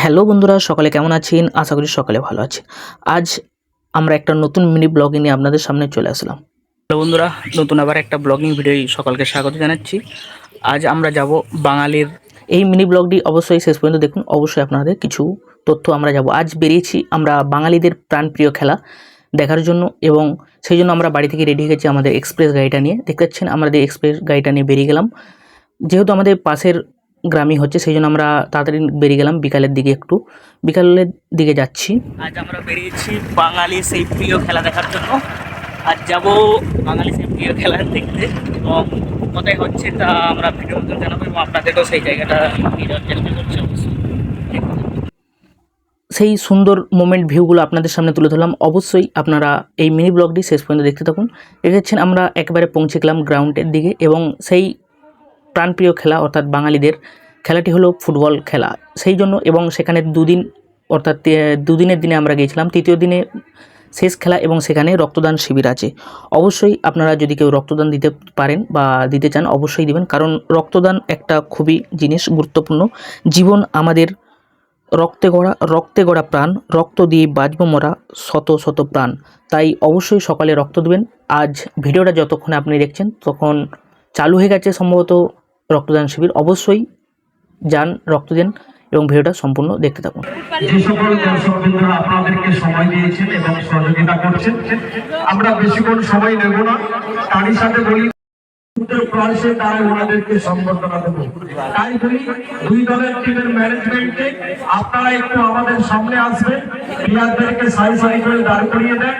Hello বন্ধুরা সকালে কেমন আছেন? আশা করি সকালে ভালো আছে আজ আমরা একটা নতুন মিনি ব্লগিং নিয়ে আপনাদের সামনে চলে আসলাম। হ্যালো বন্ধুরা নতুন আবার একটা ব্লগিং ভিডিও সকালকে স্বাগত জানাচ্ছি। আজ আমরা যাব বাঙালির এই মিনি ব্লগটি অবশ্যই শেষ পর্যন্ত দেখুন অবশ্যই আপনাদের কিছু তথ্য আমরা যাব। আজ বেরিয়েছি আমরা বাঙালিদের প্রাণপ্রিয় খেলা দেখার জন্য এবং সেই জন্য আমরা বাড়ি থেকে রেডি হয়ে গেছি আমাদের এক্সপ্রেস গাড়িটা নিয়ে। দেখতে পাচ্ছেন আমাদের এক্সপ্রেস গাড়িটা নিয়ে বেরিয়ে গেলাম। যেহেতু আমাদের পাশের গ্রামই হচ্ছে সেই জন্য আমরা তাড়াতাড়ি বেরিয়ে গেলাম বিকালের দিকে একটু। বিকালের দিকে যাচ্ছি। আজ আমরা বেরিয়েছি বাঙালি সেই প্রিয় খেলা দেখার জন্য। আজ যাব বাঙালি সেই প্রিয় খেলা দেখতে। এবং কোথায় হচ্ছে তা আমরা ভিডিওর মধ্যে জানাব এবং আপনাদেরকেও সেই জায়গাটা করছি অবশ্যই। সেই সুন্দর মোমেন্ট ভিউগুলো আপনাদের সামনে তুলে ধরলাম। অবশ্যই আপনারা এই মিনি ব্লগটি শেষ পর্যন্ত দেখতে থাকুন। দেখেছেন আমরা একেবারে পৌঁছে গেলাম গ্রাউন্ডের দিকে এবং সেই প্রাণপ্রিয় খেলা অর্থাৎ বাঙালিদের, খেলাটি হলো ফুটবল খেলা। সেই জন্য এবং সেখানে দুদিন, অর্থাৎ দুদিনের দিনে আমরা গিয়েছিলাম, তৃতীয় দিনে শেষ খেলা এবং সেখানে রক্তদান শিবির আছে। অবশ্যই আপনারা যদি কেউ রক্তদান দিতে পারেন বা দিতে চান, অবশ্যই দিবেন, কারণ রক্তদান একটা খুবই জিনিস গুরুত্বপূর্ণ। জীবন আমাদের রক্তে গড়া রক্তে গড়া প্রাণ, রক্ত দিয়ে বাঁচব মরা শত শত প্রাণ। তাই অবশ্যই সকালে রক্ত দেবেন। আজ ভিডিওটা যতক্ষণে আপনি দেখছেন, তখন চালু হয়ে গেছে সম্ভবত রক্তদান শিবির অবশ্যই যান, রক্ত দেন এবং ভিডিওটা সম্পূর্ণ দেখতে থাকুন। যে সকল দর্শকবৃন্দরা আপনাদেরকে সময় দিয়েছেন এবং সহযোগিতা করছেন, আমরা বেশিক্ষণ সময় নেব না। তারই সাথে বলি প্রয়াসে তারা ওনাদেরকে সম্বর্ধনা দেবো। তাই বলি, দুই দলের টিমের ম্যানেজমেন্টে আপনারা একটু আমাদের সামনে আসবেন প্লেয়ারদেরকে সারি সারি করে দাঁড় করিয়ে দেন,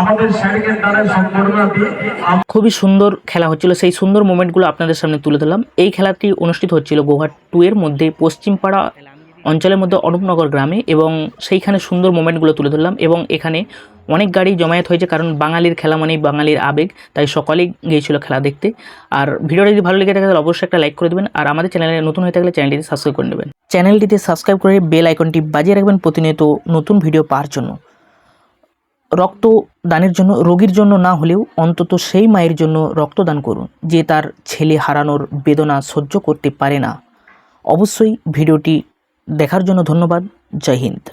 আমাদের স্যারকে দ্বারা সম্বর্ধনা দিয়ে খুবই সুন্দর খেলা হচ্ছিল, সেই সুন্দর মোমেন্টগুলো আপনাদের সামনে তুলে ধরলাম। এই খেলাটি অনুষ্ঠিত হচ্ছিল গোহাট টু এর মধ্যে পশ্চিমপাড়া অঞ্চলের মধ্যে অনুপনগর গ্রামে এবং সেইখানে সুন্দর মোমেন্টগুলো তুলে ধরলাম এবং এখানে অনেক গাড়ি জমায়েত হয়েছে, কারণ বাঙালির খেলা মানেই বাঙালির আবেগ, তাই সকলেই গিয়েছিল খেলা দেখতে। আর ভিডিওটা যদি ভালো লেগে থাকে, তাহলে অবশ্যই একটা লাইক করে দেবেন, আর আমাদের চ্যানেলে নতুন হয়ে থাকলে চ্যানেলটিতে সাবস্ক্রাইব করে নেবেন। চ্যানেলটিতে সাবস্ক্রাইব করে বেল আইকনটি বাজিয়ে রাখবেন প্রতিনিয়ত নতুন ভিডিও পাওয়ার জন্য। রক্ত দানের জন্য, রোগীর জন্য না হলেও অন্তত সেই মায়ের জন্য রক্তদান করুন, যে তার ছেলে হারানোর বেদনা সহ্য করতে পারে না। অবশ্যই ভিডিওটি দেখার জন্য ধন্যবাদ। জয় হিন্দ।